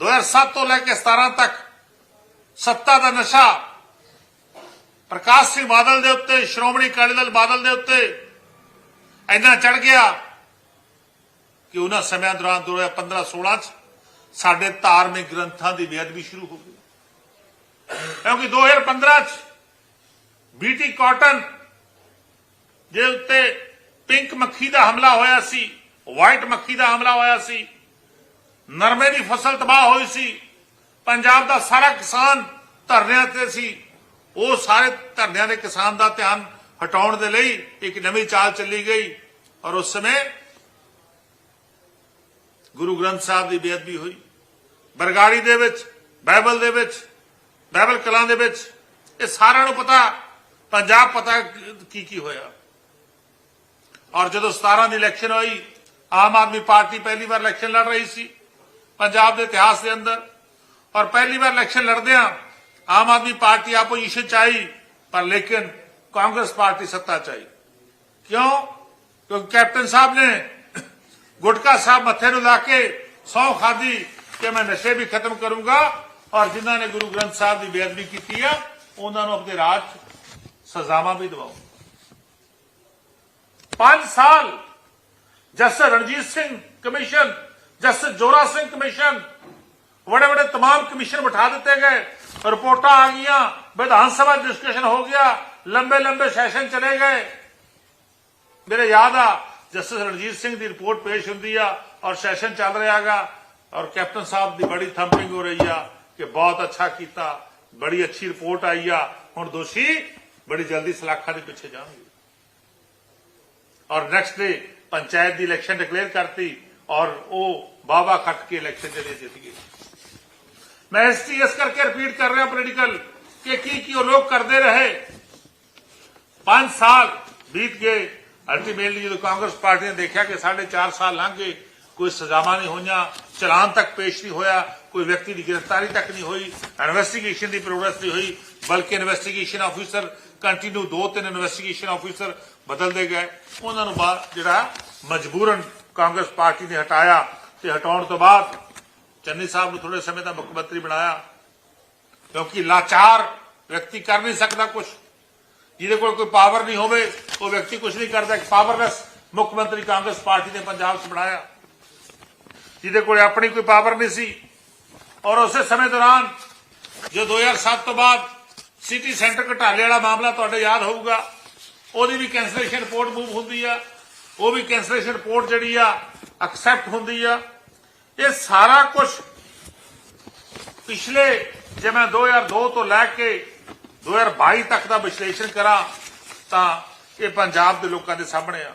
2007 ਤੋਂ ਲੈ ਕੇ 17 ਤੱਕ ਸੱਤਾ ਦਾ ਨਸ਼ਾ। ਪ੍ਰਕਾਸ਼ ਸਿੰਘ ਬਾਦਲ ਦੇ ਉੱਤੇ, ਸ਼੍ਰੋਮਣੀ ਅਕਾਲੀ ਦਲ ਬਾਦਲ ਦੇ ਉੱਤੇ ਇੰਨਾ ਚੜ ਗਿਆ ਕਿ ਉਹਨਾਂ ਸਮਿਆਂ ਦੌਰਾਨ 2015-16 ਚ ਸਾਡੇ ਧਾਰਮਿਕ ਗ੍ਰੰਥਾਂ ਦੀ ਬੇਅਦਬੀ ਸ਼ੁਰੂ ਹੋ ਗਈ। ਕਿਉਂਕਿ 2015 ਚ ਬੀਟੀ ਕਾਟਨ ਦੇ ਉੱਤੇ ਪਿੰਕ ਮੱਖੀ ਦਾ ਹਮਲਾ ਹੋਇਆ ਸੀ, ਵਾਈਟ ਮੱਖੀ ਦਾ ਹਮਲਾ ਹੋਇਆ ਸੀ। ਨਰਮੇ ਦੀ ਫਸਲ ਤਬਾਹ ਹੋਈ ਸੀ। ਪੰਜਾਬ ਦਾ ਸਾਰਾ ਕਿਸਾਨ ਧਰਨਿਆਂ ਤੇ ਸੀ। ਉਹ ਸਾਰੇ ਧਰਨਿਆਂ ਦੇ ਕਿਸਾਨ ਦਾ ਧਿਆਨ ਹਟਾਉਣ ਦੇ ਲਈ ਇੱਕ ਨਵੀਂ ਚਾਲ ਚੱਲੀ ਗਈ। ਔਰ ਉਸ ਸਮੇਂ ਗੁਰੂ ਗ੍ਰੰਥ ਸਾਹਿਬ ਦੀ ਬੇਅਦਬੀ ਹੋਈ। ਬਰਗਾੜੀ ਦੇ ਵਿੱਚ ਬਾਈਬਲ ਦੇ ਵਿੱਚ ਬਾਈਬਲ ਕਲਾਂ ਦੇ ਵਿੱਚ, ਇਹ ਸਾਰਿਆਂ ਨੂੰ ਪਤਾ, ਪੰਜਾਬ ਪਤਾ ਕੀ ਕੀ ਹੋਇਆ। ਔਰ ਜਦੋਂ 17 ਦੀ ਇਲੈਕਸ਼ਨ ਹੋਈ, ਆਮ ਆਦਮੀ ਪਾਰਟੀ ਪਹਿਲੀ ਵਾਰ ਇਲੈਕਸ਼ਨ ਲੜ ਰਹੀ ਸੀ। ਪੰਜਾਬ ਦੇ ਇਤਿਹਾਸ ਦੇ ਅੰਦਰ ਔਰ ਪਹਿਲੀ ਵਾਰ ਇਲੈਕਸ਼ਨ ਲੜਦਿਆਂ ਆਮ ਆਦਮੀ ਪਾਰਟੀ ਆਪੋਜੀਸ਼ਨ ਚ ਆਈ ਪਰ ਲੇਕਿਨ ਕਾਂਗਰਸ ਪਾਰਟੀ ਸੱਤਾ ਚ ਆਈ ਕਿਉਂ ਕਿਉਂਕਿ ਕੈਪਟਨ ਸਾਹਿਬ ਨੇ ਗੁਟਕਾ ਸਾਹਿਬ ਮੱਥੇ ਨੂੰ ਲਾ ਕੇ ਸੌ ਖਾਦੀ ਕਿ ਮੈਂ ਨਸ਼ੇ ਵੀ ਖਤਮ ਕਰੂੰਗਾ ਔਰ ਜਿਨ੍ਹਾਂ ਨੇ ਗੁਰੂ ਗ੍ਰੰਥ ਸਾਹਿਬ ਦੀ ਬੇਅਦਬੀ ਕੀਤੀ ਆ ਉਹਨਾਂ ਨੂੰ ਆਪਣੇ ਰਾਜ 'ਚ ਸਜ਼ਾਵਾਂ ਵੀ ਦਿਵਾਉਂ जस्टिस जोरा सिंह कमीशन बड़े बड़े तमाम कमीशन बैठा देते गए। रिपोर्टा आ गई विधानसभा डिस्कशन हो गया, लंबे लंबे सैशन चले गए। मेरे याद आ जस्टिस रणजीत सिंह की रिपोर्ट पेश होंगी और सैशन चल रहा है और कैप्टन साहब की बड़ी थंपिंग हो रही है कि बहुत अच्छा किया बड़ी अच्छी रिपोर्ट आई आ। हूँ दोषी बड़ी जल्दी सलाखा के पिछे जाएँगे और नैक्सट डे पंचायत की इलेक्शन डिकलेयर करती ਔਰ ਉਹ ਬਾਬਾ ਕੱਟ ਕੇ ਇਲੈਕਸ਼ਨ ਜਿਹੜੇ ਜਿੱਤ ਗਏ। ਮੈਂ ਇਸ ਚੀਜ਼ ਇਸ ਕਰਕੇ ਰਿਪੀਟ ਕਰ ਰਿਹਾ ਪੋਲੀਟੀਕਲ ਕਿ ਕੀ ਕੀ ਉਹ ਲੋਕ ਕਰਦੇ ਰਹੇ। 5 ਸਾਲ ਬੀਤ ਗਏ। ਅਲਟੀਮੇਟਲੀ ਜਦੋਂ ਕਾਂਗਰਸ ਪਾਰਟੀ ਨੇ ਦੇਖਿਆ ਕਿ ਸਾਢੇ 4 ਸਾਲ ਲੰਘ ਗਏ, ਕੋਈ ਸਜ਼ਾਵਾਂ ਨਹੀਂ ਹੋਈਆਂ, ਚਲਾਨ ਤੱਕ ਪੇਸ਼ ਨਹੀਂ ਹੋਇਆ, ਕੋਈ ਵਿਅਕਤੀ ਦੀ ਗ੍ਰਿਫਤਾਰੀ ਤੱਕ ਨਹੀਂ ਹੋਈ ਇਨਵੈਸਟੀਗੇਸ਼ਨ ਦੀ ਪ੍ਰੋਗਰੈਸ ਨਹੀਂ ਹੋਈ, ਬਲਕਿ ਇਨਵੈਸਟੀਗੇਸ਼ਨ ਆਫੀਸਰ ਕੰਟੀਨਿਊ ਦੋ ਤਿੰਨ ਇਨਵੈਸਟੀਗੇਸ਼ਨ ਆਫੀਸਰ ਬਦਲਦੇ ਗਏ। ਉਹਨਾਂ ਨੂੰ ਬਾਅਦ ਜਿਹੜਾ ਮਜਬੂਰਨ ਕਾਂਗਰਸ ਪਾਰਟੀ ਨੇ ਹਟਾਇਆ ਤੇ ਹਟਾਉਣ ਤੋਂ ਬਾਅਦ ਚੰਨੀ ਸਾਹਿਬ ਨੂੰ ਥੋੜੇ ਸਮੇਂ ਦਾ ਮੁੱਖ ਮੰਤਰੀ ਬਣਾਇਆ। ਕਿਉਂਕਿ ਲਾਚਾਰ ਵਿਅਕਤੀ ਕਰ ਨਹੀਂ ਸਕਦਾ ਕੁਝ ਜਿਹਦੇ ਕੋਲ ਕੋਈ ਪਾਵਰ ਨਹੀਂ ਹੋਵੇ, ਉਹ ਵਿਅਕਤੀ ਕੁਝ ਨਹੀਂ ਕਰਦਾ, ਇੱਕ ਪਾਵਰਲੈਸ ਮੁੱਖ ਮੰਤਰੀ ਕਾਂਗਰਸ ਪਾਰਟੀ ਨੇ ਪੰਜਾਬ 'ਚ ਬਣਾਇਆ। ਜਿਹਦੇ ਕੋਲ ਆਪਣੀ ਕੋਈ ਪਾਵਰ ਨਹੀਂ ਸੀ। ਔਰ ਉਸੇ ਸਮੇਂ ਦੌਰਾਨ ਜੋ 2007 ਤੋਂ ਬਾਅਦ ਸਿਟੀ ਸੈਂਟਰ ਘਟਾਲੇ ਵਾਲਾ ਮਾਮਲਾ ਤੁਹਾਡੇ ਯਾਦ ਹੋਊਗਾ, ਉਹਦੀ ਵੀ ਕੈਂਸਲੇਸ਼ਨ ਰਿਪੋਰਟ ਮੂਵ ਹੁੰਦੀ ਆ। ਉਹ ਵੀ ਕੈਂਸਲੇਸ਼ਨ ਰਿਪੋਰਟ ਜਿਹੜੀ ਆ ਐਕਸੈਪਟ ਹੁੰਦੀ ਆ। ਇਹ ਸਾਰਾ ਕੁਝ ਪਿਛਲੇ, ਜੇ ਮੈਂ 2002 ਤੋਂ ਲੈ ਕੇ 2022 ਤੱਕ ਦਾ ਵਿਸ਼ਲੇਸ਼ਣ ਕਰਾਂ, ਤਾਂ ਇਹ ਪੰਜਾਬ ਦੇ ਲੋਕਾਂ ਦੇ ਸਾਹਮਣੇ ਆ।